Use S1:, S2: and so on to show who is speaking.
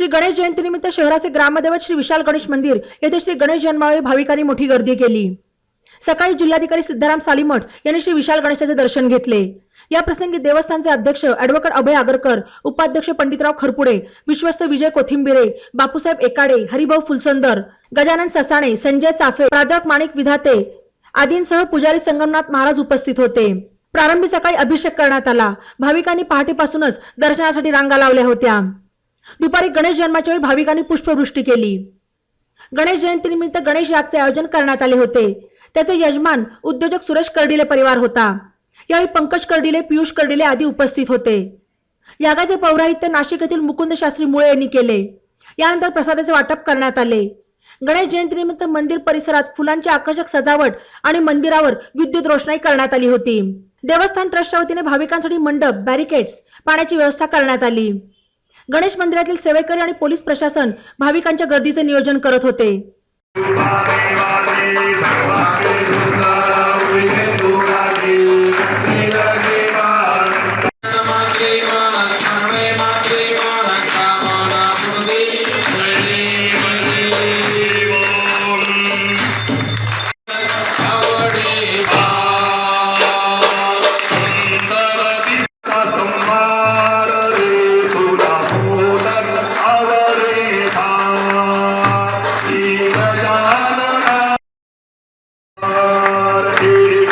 S1: श्री गणेश जयंतीनिमित्त शहराचे ग्रामदैवत श्री विशाल गणेश मंदिर येथे श्री गणेश जन्मावे भाविकांनी मोठी गर्दी केली. सकाळी जिल्हाधिकारी सिद्धाराम सालीमठ यांनी श्री विशाल गणेशाचे दर्शन घेतले. या प्रसंगी देवस्थानचे अध्यक्ष अॅडव्होकेट अभय आगरकर उपाध्यक्ष पंडितराव खरपुडे विश्वस्त विजय कोथिंबिरे बापूसाहेब एकाडे हरिभाऊ फुलसंदर गजानन ससाणे संजय चाफे प्राध्यापक माणिक विधाते आदींसह पुजारी संगमनाथ महाराज उपस्थित होते. प्रारंभी सकाळी अभिषेक करण्यात आला. भाविकांनी पहाटेपासूनच दर्शनासाठी रांगा लावल्या होत्या. दुपारी गणेश जन्माच्या वेळी भाविकांनी पुष्पवृष्टी केली. गणेश जयंतीनिमित्त गणेश यागचे आयोजन करण्यात आले होते. त्याचे यजमान उद्योजक सुरेश कर्डिले परिवार होता. यावेळी पंकज कर्डिले पियुष कर्डिले आदी उपस्थित होते. यागाचे पौराहित्य नाशिक येथील मुकुंद शास्त्री मुळे यांनी केले. यानंतर प्रसादाचे वाटप करण्यात आले. गणेश जयंतीनिमित्त मंदिर परिसरात फुलांची आकर्षक सजावट आणि मंदिरावर विद्युत रोषणाई करण्यात आली होती. देवस्थान ट्रस्टच्या वतीने भाविकांसाठी मंडप बॅरिकेड्स पाण्याची व्यवस्था करण्यात आली. गणेश मंदिरातील सेवेकरी आणि पोलीस प्रशासन भाविकांच्या गर्दीचे नियोजन करत होते.